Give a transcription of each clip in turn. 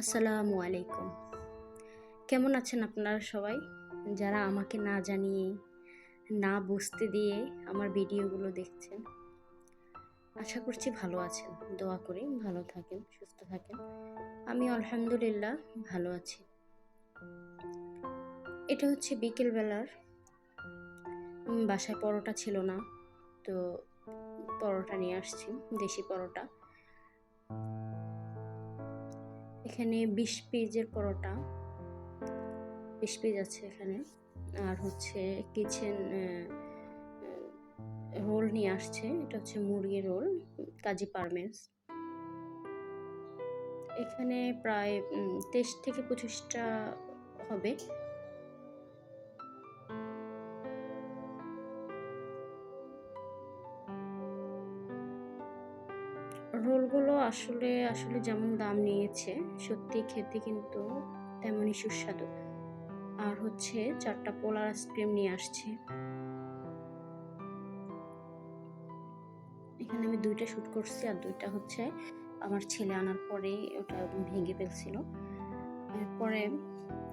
আসসালামু আলাইকুম। কেমন আছেন আপনারা সবাই? যারা আমাকে না জানিয়ে, না বুঝতে দিয়ে আমার ভিডিওগুলো দেখছেন, আশা করছি ভালো আছেন। দোয়া করি ভালো থাকেন, সুস্থ থাকেন। আমি আলহামদুলিল্লাহ ভালো আছি। এটা হচ্ছে বিকেলবেলার বাসায় পরোটা ছিল না, তো পরোটা নিয়ে আসছি, দেশি পরোটা। এখানে বিশ পেজের পরোটা। বিশ পেজ আছে এখানে। আর হচ্ছে কিচেন রোল নিয়ে আসছে। এটা হচ্ছে মুরগির রোল কাজী পারমেন্স। এখানে প্রায় তেইশ থেকে পঁচিশটা হবে। রোলগুলো আসলে আসলে যেমন দাম নিয়েছে, সত্যি খেতে কিন্তু তেমনই সুস্বাদু। আর হচ্ছে চারটা পোলার আইসক্রিম নিয়ে আসছে। এখানে আমি দুইটা শ্যুট করছি আর দুইটা হচ্ছে আমার ছেলে আনার পরে ওটা ভেঙে ফেলছিল। এরপরে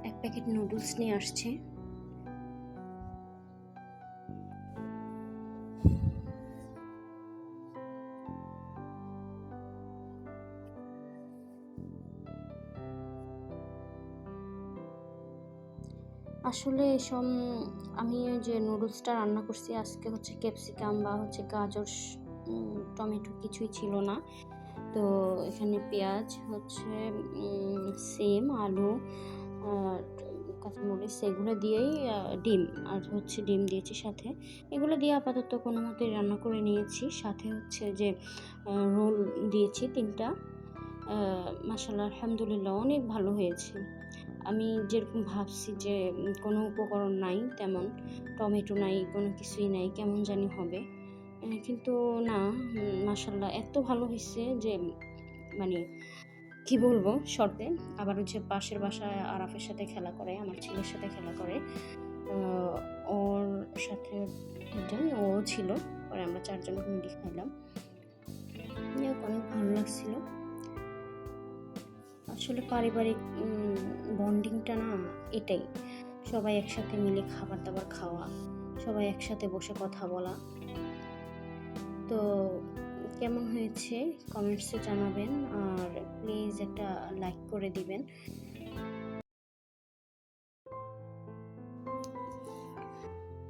এক প্যাকেট নুডলস নিয়ে আসছে। আসলে সব আমি যে নুডলসটা রান্না করছি আজকে হচ্ছে ক্যাপসিকাম বা হচ্ছে গাজর টমেটো কিছুই ছিল না। তো এখানে পেঁয়াজ, হচ্ছে সেম, আলু কাঁচামরিচ এগুলো দিয়েই ডিম, আর হচ্ছে ডিম দিয়েছি সাথে। এগুলো দিয়ে আপাতত কোনো মতে রান্না করে নিয়েছি। সাথে হচ্ছে যে রোল দিয়েছি তিনটা। মাসাল্লাহ আলহামদুলিল্লাহ, অনেক ভালো হয়েছে। আমি যেরকম ভাবছি যে কোনো উপকরণ নাই তেমন, টমেটো নাই, কোনো কিছুই নাই, কেমন জানি হবে। কিন্তু না মাসাল্লাহ এত ভালো হয়েছে যে মানে কি বলব শর্তে, আবার হচ্ছে পাশের বাসায় আরাফের সাথে খেলা করে, আমার ছেলের সাথে খেলা করে। ওর সাথে একজন ও ছিল, পরে আমরা চারজন মিলে খাইলাম অনেক ভালো লাগছিল। আসলে পারিবারিক বন্ডিংটা না এটাই। সবাই একসাথে মিলে খাবার দাবার খাওয়া, সবাই একসাথে বসে কথা বলা। তো কেমন হয়েছে? কমেন্টসে জানাবেন আর প্লিজ একটা লাইক করে দিবেন।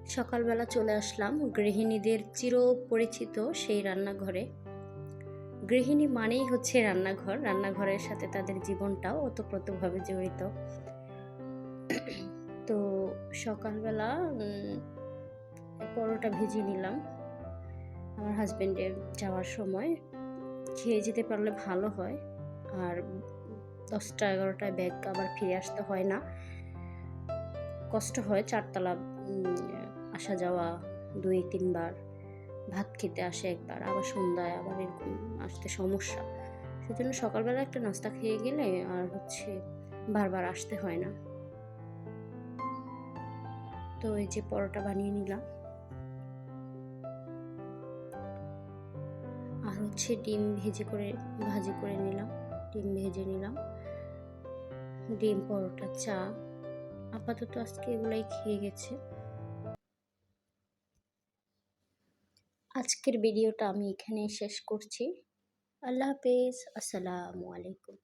সকালবেলা চলে আসলাম গৃহিণীদের চির পরিচিত সেই রান্নাঘরে। গৃহিণী মানেই হচ্ছে রান্নাঘর। রান্নাঘরের সাথে তাদের জীবনটাও ওতপ্রোতভাবে জড়িত। তো সকালবেলা পরোটা ভেজে নিলাম। আমার হাজবেন্ডের যাওয়ার সময়। খেয়ে যেতে পারলে ভালো হয়। আর দশটা এগারোটায় ব্যাগ আবার ফিরে আসতে হয় না। কষ্ট হয় চারতলা আসা যাওয়া দুই তিনবার। ভাত খেতে আসে একবার, আবার সন্ধ্যায় আবার এরকম আসতে সমস্যা। সেজন্য সকালবেলা একটা নাস্তা খেয়ে গেলে আর হচ্ছে বারবার আসতে হয় না। তো এই যে পরোটা বানিয়ে নিলাম। আর হচ্ছে ডিম ভেজে করে, ভাজি করে নিলাম, ডিম ভেজে নিলাম। ডিম, পরোটা, চা। আপাতত আজকে এগুলাই খেয়ে গেছে। আজকের ভিডিওটা আমি এখানেই শেষ করছি। আল্লাহ হাফেজ। আসসালামু আলাইকুম।